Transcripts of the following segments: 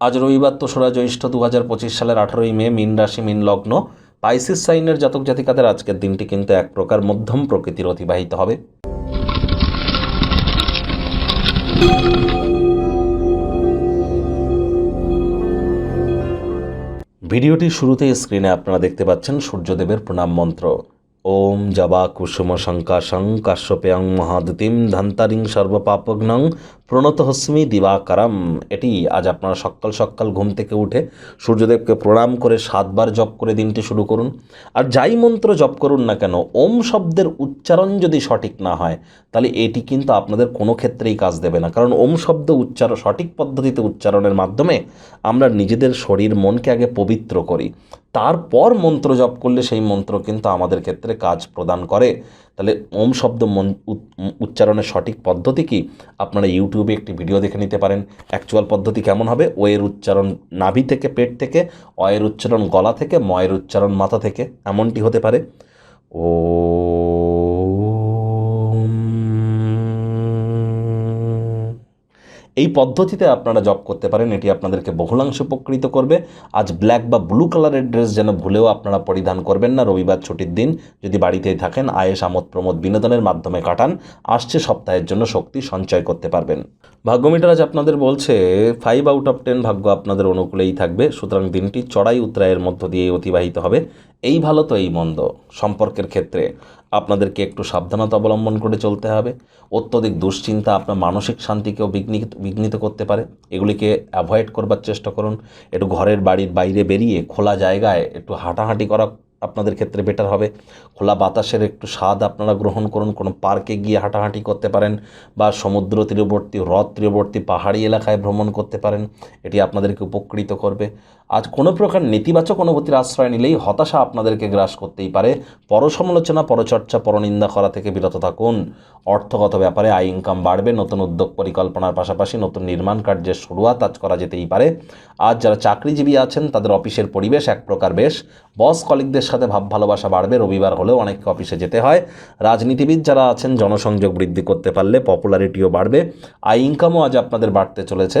আজ রবিবার তোসরা জ্যৈষ্ঠ দু হাজার পঁচিশ সালের আঠারোই মে মিন রাশি, মিন লগ্ন, পাইসিস সাইনের জাতক জাতিকাদের আজকের দিনটি কিন্তু এক প্রকার মধ্যম প্রকৃতির অতিবাহিত হবে। ভিডিওটির শুরুতেই স্ক্রিনে আপনারা দেখতে পাচ্ছেন সূর্যদেবের প্রণাম মন্ত্র। ওম জবা কুসুম শঙ্কাশং কাশ্যপেয়ং মহাদুতিম ধন্তারিং সর্বপাপগ্নং প্রণত হস্মি দিবাকারম। এটি আজ আপনারা সকাল সকাল ঘুম থেকে উঠে সূর্যদেবকে প্রণাম করে সাতবার জপ করে দিনটি শুরু করুন। আর যাই মন্ত্র জপ করুন না কেন, ওম শব্দের উচ্চারণ যদি সঠিক না হয়, তাহলে এটি কিন্তু আপনাদের কোনো ক্ষেত্রেই কাজ দেবে না। কারণ ওম শব্দ উচ্চারণ সঠিক পদ্ধতিতে উচ্চারণের মাধ্যমে আমরা নিজেদের শরীর মনকে আগে পবিত্র করি। তারপর মন্ত্র জপ করলে সেই মন্ত্র কিন্তু আমাদের ক্ষেত্রে কাজ প্রদান করে। তাহলে ওম শব্দ উচ্চারণের সঠিক পদ্ধতি কি? আপনারা ইউটিউবে একটি ভিডিও দেখে নিতে পারেন। অ্যাকচুয়াল পদ্ধতি কেমন হবে? ও এর উচ্চারণ নাভি থেকে, পেট থেকে, অয়ের উচ্চারণ গলা থেকে, ময়ের উচ্চারণ মাথা থেকে। এমনটি হতে পারে। ও এই পদ্ধতিতে আপনারা জব করতে পারেন, এটি আপনাদেরকে বহুলাংশ উপকৃত করবে। আজ ব্ল্যাক বা ব্লু কালারের ড্রেস যেন ভুলেও আপনারা পরিধান করবেন না, রবিবার ছুটির দিন। যদি বাড়িতেই থাকেন আয়েস আমোদ প্রমোদ বিনোদনের মাধ্যমে কাটান, আসছে সপ্তাহের জন্য শক্তি, সঞ্চয় করতে পারবেন। ভাগ্যমিটার আজ আপনাদের বলছে ফাইভ আউট অফ টেন ভাগ্য আপনাদের অনুকূলেই থাকবে, সুতরাং দিনটি চড়াই উত্তরায়ের মধ্য দিয়ে অতিবাহিত হবে। এই ভালো তো এই মন্দ। সম্পর্কের ক্ষেত্রে আপনাদেরকে একটু সাবধানতা অবলম্বন করে চলতে হবে। অত্যধিক দুশ্চিন্তা আপনার মানসিক শান্তিকেও বিঘ্নিত বিঘ্নিত করতে পারে। এগুলিকে অ্যাভয়েড করবার চেষ্টা করুন। একটু ঘরের বাড়ির বাইরে বেরিয়ে খোলা জায়গায় একটু হাঁটাহাঁটি করা আপনাদের ক্ষেত্রে বেটার হবে। খোলা বাতাসের একটু স্বাদ আপনারা গ্রহণ করুন, কোনো পার্কে গিয়ে হাঁটাহাঁটি করতে পারেন বা সমুদ্র তীরবর্তী, হ্রদ তীরবর্তী, পাহাড়ি এলাকায় ভ্রমণ করতে পারেন, এটি আপনাদেরকে উপকৃত করবে। আজ কোনো প্রকার নেতিবাচক অনুভূতির আশ্রয় নিলেই হতাশা আপনাদেরকে গ্রাস করতেই পারে। পরসমালোচনা, পরচর্চা, পরনিন্দা করা থেকে বিরত থাকুন। অর্থগত ব্যাপারে আয় ইনকাম বাড়বে, নতুন উদ্যোগ পরিকল্পনার পাশাপাশি নতুন নির্মাণ কার্যের শুরুয়াত আজ করা যেতেই পারে। আজ যারা চাকরিজীবী আছেন, তাদের অফিসের পরিবেশ এক প্রকার বেশ। বস সাথে ভাব, ভালোবাসা বাড়বে। রবিবার হলেও অনেককে অফিসে যেতে হয়। রাজনীতিবিদ যারা আছেন, জনসংযোগ বৃদ্ধি করতে পারলে পপুলারিটিও বাড়বে। আই ইনকামও আজ আপনাদের বাড়তে চলেছে।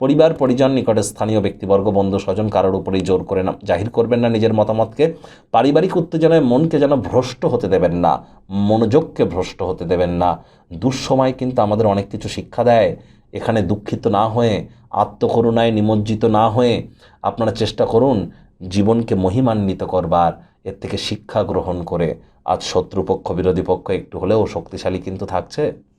পরিবার, পরিজন নিকটে স্থানীয় ব্যক্তিবর্গ, বন্ধু, স্বজন কারোর উপরেই জোর করে না। জাহির করবেন না নিজের মতামতকে। পারিবারিক উত্তেজনায় মনকে যেন ভ্রষ্ট হতে দেবেন না। মনোযোগকে ভ্রষ্ট হতে দেবেন না। দুঃসময় কিন্তু আমাদের অনেক কিছু শিক্ষা দেয়। এখানে দুঃখিত না হয়ে, আত্মকরুণায় নিমজ্জিত না হয়ে আপনারা চেষ্টা করুন জীবনকে মহিমান্বিত করবার, এর থেকে শিক্ষা গ্রহণ করে। আজ শত্রুপক্ষ, বিরোধী পক্ষ একটু হলেও শক্তিশালী কিন্তু থাকছে।